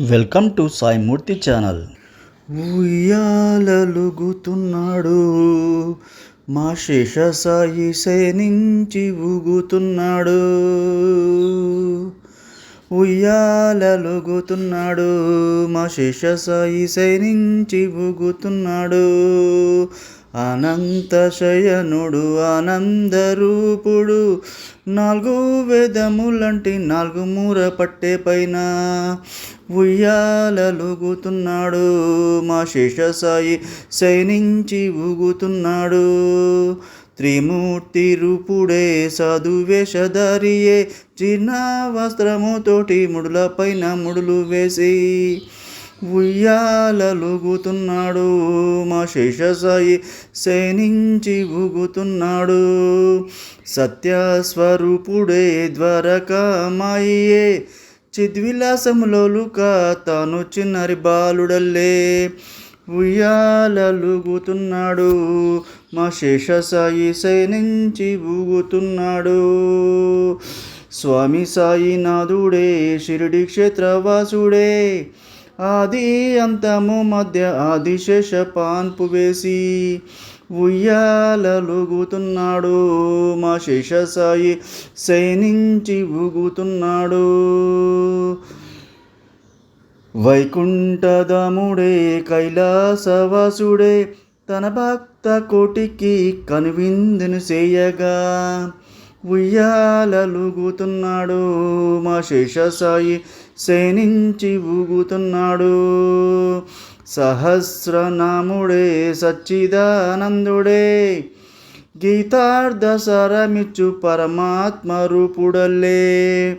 Welcome to Sai Murthy channel. ఉయ్యాలలుగుతున్నాడు. మా శేష సాయి సేనించి ఊగుతున్నాడు. ఉయ్యాలలుగుతున్నాడు. మా శేష సాయి సేనించి ఊగుతున్నాడు. అనంత శయనుడు ఆనందరూపుడు నాలుగు వేదములంటి నాలుగు మూర పట్టే పైన ఉయ్యాలలుగుతున్నాడు. మా శేషసాయి శయనించి ఊగుతున్నాడు. త్రిమూర్తి రూపుడే సాధు వేషధారియే చిన్న వస్త్రముతోటి ముడులపైన ముడులు వేసి ఉయ్యాలలుగుతున్నాడు. మా శేషసాయి శయనించి ఊగుతున్నాడు. సత్యస్వరూపుడే ద్వారకామాయే చిద్విలాసములోలుక తాను చిన్నరి బాలుడల్లే. ఉయ్యాలలుగుతున్నాడు మా శేషసాయి శయనించి ఊగుతున్నాడు. స్వామి సాయినాథుడే షిరిడి క్షేత్రవాసుడే. ఆది అంతము మధ్య ఆదిశేష పాన్పు వేసి ఉయ్యాలలుగుతున్నాడు. మా శేషసాయి శయనించి ఊగుతున్నాడు. వైకుంఠదముడే కైలాసవాసుడే తన భక్త కోటికి కనువిందును చేయగా ఉయ్యాలలుగుతున్నాడు. మా శేషసాయి శయనించి ఊగుతున్నాడు. సహస్రనాముడే సచ్చిదానందుడే. గీతార్థ సరమిచ్చు పరమాత్మ రూపుడల్లే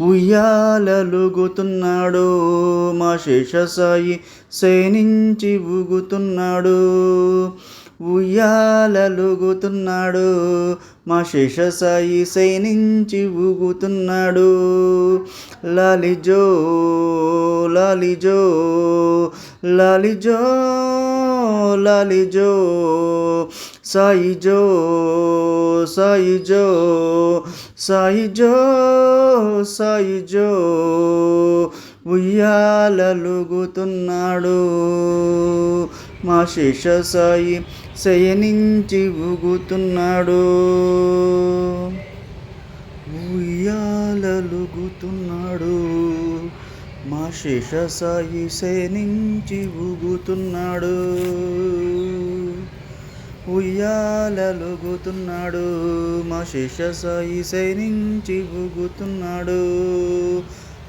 ఉయ్యాలలుగుతున్నాడు మా శేషసాయి సేనించి ఊగుతున్నాడు. ఉయ్యాలలుగుతున్నాడు. మా శేషసాయి సైనించి ఊగుతున్నాడు. లాలిజో లాలిజో లాలిజో లాలిజో సాయిజో సాయిజో సాయిజో సాయిజో ఉయ్యాలలుగుతున్నాడు. మా శేష సాయి శయనించి ఊగుతున్నాడు ఉయ్యాలలుగుతున్నాడు. మా శేష సాయి శయనించి ఊగుతున్నాడు ఉయ్యాలలుగుతున్నాడు. మా శేషసాయి శయనించి ఊగుతున్నాడు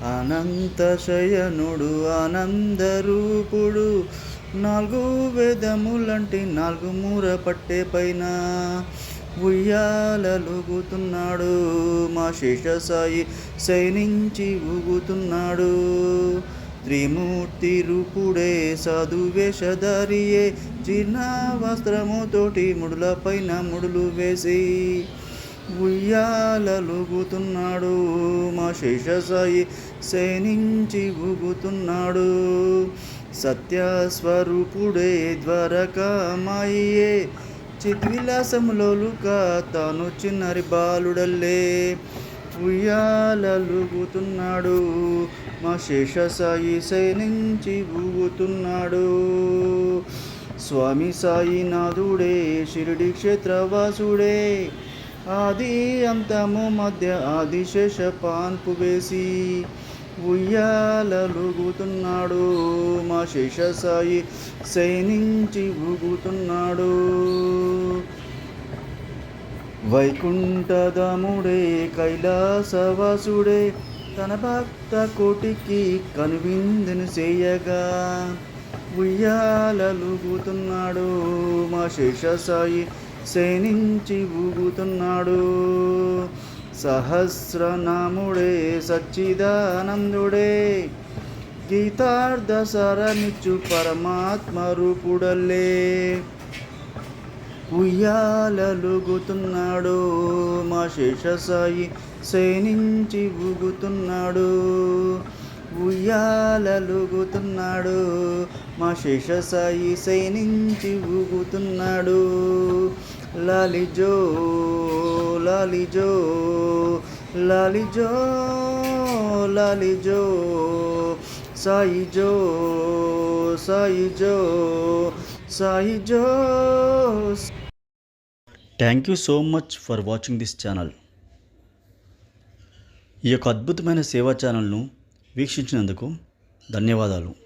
అనంత శయనుడు ఆనందరూపుడు నాలుగు వేదములంటి నాలుగు మూర పట్టే పైన ఉయ్యాలలుగుతున్నాడు మా శేష సాయి శయనించి ఊగుతున్నాడు. త్రిమూర్తి రూపుడే సాధు వేషధారియే చిన్న వస్త్రముతోటి ముడుల పైన ముడులు వేసి ఉయ్యాలలుగుతున్నాడు మా శేషసాయి శయనించి ఊగుతున్నాడు. సత్యస్వరూపుడే ద్వారకామాయే చిద్విలాసములోలుక తాను చిన్నరి బాలుడల్లే. ఉయ్యాలలుగుతున్నాడు మా శేషసాయి శయనించి ఊగుతున్నాడు. స్వామి సాయినాథుడే షిరిడి క్షేత్రవాసుడే. ఆది అంతము మధ్య ఆదిశేష పాన్పు వేసి ఉయ్యాలలుగుతున్నాడు. మా శేషసాయి శయనించి ఊగుతున్నాడు. వైకుంఠదముడే కైలాసవాసుడే తన భక్త కోటికి కనువిందును చేయగా ఉయ్యాలలుగుతున్నాడు. మా శేషసాయి శయనించి ఊగుతున్నాడు. సహస్రనాముడే సచ్చిదానందుడే. గీతార్థ సరమిచ్చు పరమాత్మ రూపుడల్లే. ఉయ్యాలలుగుతున్నాడు మా శేషసాయి శయనించి ఊగుతున్నాడు. ఉయ్యాలలుగుతున్నాడు మా శేషసాయి శయనించి ఊగుతున్నాడు. లాలిజో లాలిజో లాలిజో లాలిజో సాయి జో సాయి జో thank you so much for watching this channel ఈ యొక్క అద్భుతమైన సేవా ఛానల్ను వీక్షించినందుకు ధన్యవాదాలు.